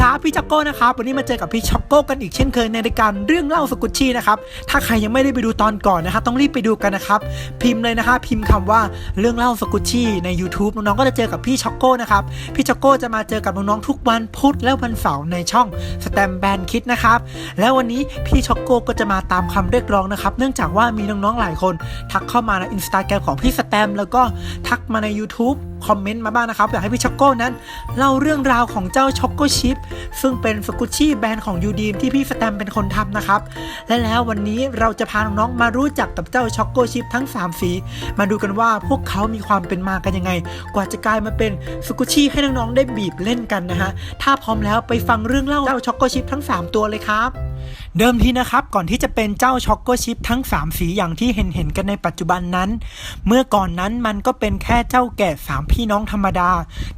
ครับพี่ช็อกโก้นะครับวันนี้มาเจอกับพี่ช็อกโก้กันอีกเช่นเคยในรายการเรื่องเล่าสกุชชี่นะครับถ้าใครยังไม่ได้ไปดูตอนก่อนนะครับต้องรีบไปดูกันนะครับพิมพ์เลยนะครับพิมพ์คำว่าเรื่องเล่าสกุชชี่ใน YouTube น้องๆก็จะเจอกับพี่ช็อกโก้นะครับพี่ช็อกโก้จะมาเจอกับน้องๆทุกวันพุธและวันเสาร์ในช่องสแตมแบนคิดนะครับแล้ววันนี้พี่ช็อกโก้ก็จะมาตามคำเรียกร้องนะครับเนื่องจากว่ามีน้องๆหลายคน ทักเข้ามาในอินสตาแกรมของพี่สแตมแล้วก็ทักมาใน YouTube คอมเมนต์มาบ้างนะครับอยากให้พี่ช็อกโก้นั้นเล่าเรื่องราวของเจ้าช็อกโกชิปซึ่งเป็นสกุชชี่แบรนด์ของยูดีมที่พี่สแตมเป็นคนทำนะครับ และแล้ววันนี้เราจะพาน้องๆมารู้จักกับเจ้าช็อกโกชิปทั้ง 3 สี มาดูกันว่าพวกเขามีความเป็นมากันยังไง กว่าจะกลายมาเป็นสกุชชี่ให้น้องๆได้บีบเล่นกันนะฮะถ้าพร้อมแล้วไปฟังเรื่องเล่าเจ้าช็อกโกชิปทั้ง 3 ตัวเลยครับ เดิมทีนะครับก่อนที่จะเป็นเจ้าช็อกโกชิปทั้ง 3 สีอย่างที่เห็นเห็นกันในปัจจุบันนั้น เมื่อก่อนนั้นมันก็เป็นแค่เจ้าแกะสามพี่น้องธรรมดา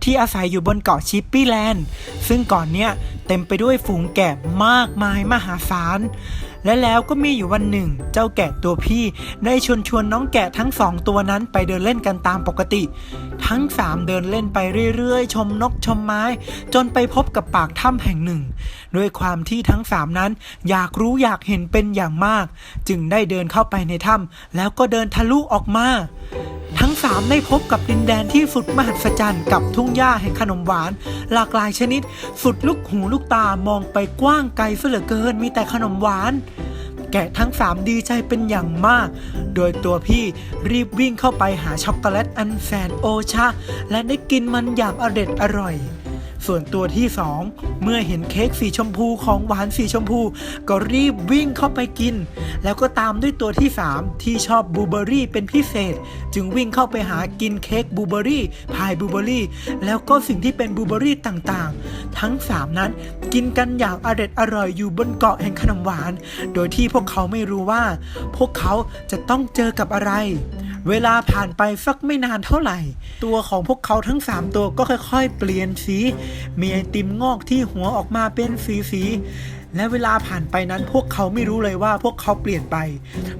ที่อาศัยอยู่บนเกาะชิปปี้แลนด์ ซึ่งก่อนเนี้ยเต็มไปด้วยฝูงแกะมากมายมหาศาล และแล้วก็มีอยู่วันหนึ่ง เจ้าแกะตัวพี่ได้ชวนชวนน้องแกะทั้งสองตัวนั้นไปเดินเล่นกันตามปกติ ทั้งสามเดินเล่นไปเรื่อยๆ ชมนกชมไม้ จนไปพบกับปากถ้ำแห่งหนึ่ง ด้วยความที่ทั้งสามนั้นอยากรู้อยากเห็นเป็นอย่างมาก จึงได้เดินเข้าไปในถ้ำแล้วก็เดินทะลุออกมา ทั้งสามได้พบกับดินแดนที่สุดมหัศจรรย์กับทุ่งหญ้าแห่งขนมหวาน หลากหลายชนิด สุดลูกหูลูกตามองไปกว้างไกลเสลือเกินมีแต่ขนมหวาน แกะทั้งสามดีใจเป็นอย่างมาก โดยตัวพี่รีบวิ่งเข้าไปหาช็อกโกแลตอันแสนโอชาและได้กินมันอย่างอเด็ดอร่อย ส่วนตัวที่สองเมื่อเห็นเค้กสีชมพูของหวานสีชมพู ก็รีบวิ่งเข้าไปกิน แล้วก็ตามด้วยตัวที่สามที่ชอบบลูเบอร์รี่เป็นพิเศษ จึงวิ่งเข้าไปหากินเค้กบลูเบอร์รี่พายบลูเบอร์รี่แล้วก็สิ่งที่เป็นบลูเบอร์รี่ต่างๆ ทั้งสามนั้นกินกันอย่างอร็ดอร่อยอยู่บนเกาะแห่งขนมหวาน โดยที่พวกเขาไม่รู้ว่า พวกเขาจะต้องเจอกับอะไร เวลาผ่านไปสักไม่นานเท่าไหร่ ตัวของพวกเขาทั้ง 3 ตัวก็ค่อยๆ เปลี่ยนสี มีไอติมงอกที่หัวออกมาเป็นสีสีและเวลาผ่านไปนั้นพวกเขาไม่รู้เลยว่าพวกเขาเปลี่ยนไป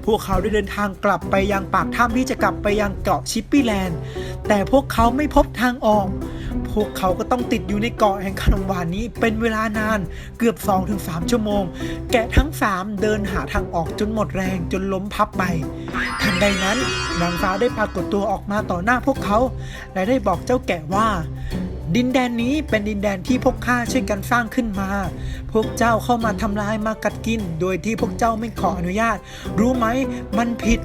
พวกเขาได้เดินทางกลับไปยังปากถ้ำที่จะกลับไปยังเกาะชิปปี้แลนด์ แต่พวกเขาไม่พบทางออก พวกเขาก็ต้องติดอยู่ในเกาะแห่งขนมหวานนี้เป็นเวลานานเกือบ 2-3 ชั่วโมง แกะทั้ง 3 เดินหาทางออกจนหมดแรงจนล้มพับไปทันใดนั้นนางฟ้าได้ปรากฏตัวออกมาต่อหน้าพวกเขา และได้บอกเจ้าแกะว่าดินแดนนี้เป็นดินแดนที่พวกข้าช่วยกันสร้างขึ้นมา พวกเจ้าเข้ามาทำลายมากัดกิน โดยที่พวกเจ้าไม่ขออนุญาต รู้ไหม มันผิด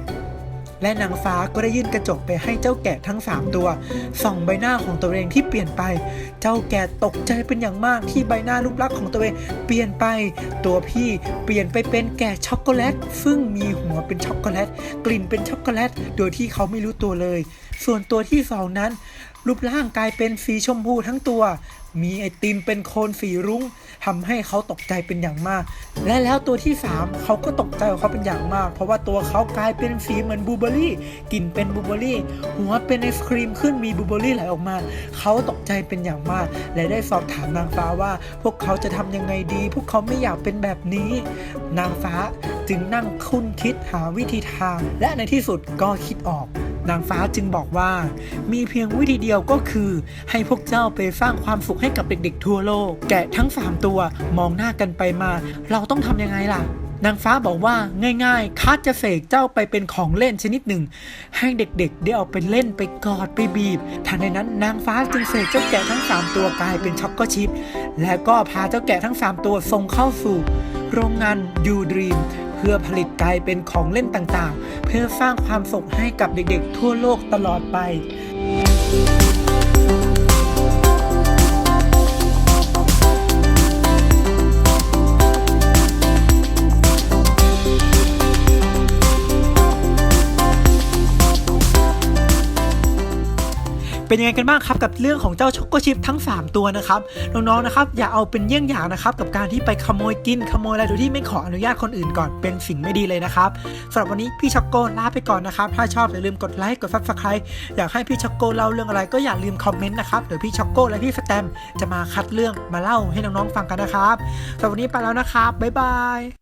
และนางฟ้าก็ได้ยื่นกระจกไปให้เจ้าแกะทั้ง 3 ตัว ส่องใบหน้าของตัวเองที่เปลี่ยนไป เจ้าแกะตกใจเป็นอย่างมากที่ใบหน้ารูปลักษณ์ของตัวเองเปลี่ยนไป ตัวพี่เปลี่ยนไปเป็นแกะช็อกโกแลต ซึ่งมีหัวเป็นช็อกโกแลต กลิ่นเป็นช็อกโกแลต โดยที่เขาไม่รู้ตัวเลย ส่วนตัวที่สองนั้น รูปร่างกลายเป็นสีชมพูทั้งตัว มีไอติมเป็นโคนสีรุ้งทำให้เขาตกใจเป็นอย่างมาก และแล้วตัวที่ 3 เขาก็ตกใจของเขาเป็นอย่างมาก เพราะว่าตัวเขากลายเป็นสีเหมือนบลูเบอร์รี่กลิ่นเป็นบลูเบอร์รี่ หัวเป็นไอศครีมขึ้นมีบลูเบอร์รี่ไหลออกมา เขาตกใจเป็นอย่างมาก และได้สอบถามนางฟ้าว่า พวกเขาจะทำยังไงดี พวกเขาไม่อยากเป็นแบบนี้ นางฟ้าจึงนั่งคุ้นคิดหาวิธีทาง และในที่สุดก็คิดออก นางฟ้าจึงบอกว่า มีเพียงวิธีเดียวก็คือ ให้พวกเจ้าไปสร้างความสุขให้กับเด็กๆ ทั่วโลก แกะทั้ง 3 ตัวมองหน้ากันไปมา เราต้องทำยังไงล่ะ นางฟ้าบอกว่าง่ายๆ ข้าจะเสกเจ้าไปเป็นของเล่นชนิดหนึ่ง ให้เด็กๆ ได้เอาไปเล่นไปกอดไปบีบ ทันใดนั้นนางฟ้าจึงเสกเจ้าแกะทั้ง 3 ตัวกลายเป็นช็อกโกชิป และก็พาเจ้าแกะทั้ง 3 ตัวส่งเข้าสู่ โรงงานยูดรีม เพื่อผลิตกลายเป็นของเล่นต่างๆ เพื่อสร้างความสุขให้กับเด็กๆ ทั่วโลกตลอดไป เป็นยังไงกันบ้างครับกับเรื่องของเจ้าช็อกโกชิปทั้ง 3 ตัวนะครับน้องๆนะครับอย่าเอาเป็นเยี่ยงอย่างนะครับกับการที่ไปขโมยกินขโมยอะไรโดยที่ไม่ขออนุญาตคนอื่นก่อนเป็นสิ่งไม่ดีเลยนะครับสำหรับวันนี้พี่ช็อกโกลาไปก่อนนะครับถ้าชอบอย่าลืมกดไลค์กดซับสไครต์อยากให้พี่ช็อกโกเล่าเรื่องอะไรก็อย่าลืมคอมเมนต์นะครับเดี๋ยวพี่ช็อกโกและพี่สแตมจะมาคัดเรื่องมาเล่าให้น้องๆฟังกันนะครับสำหรับวันนี้ไปแล้วนะครับบ๊ายบาย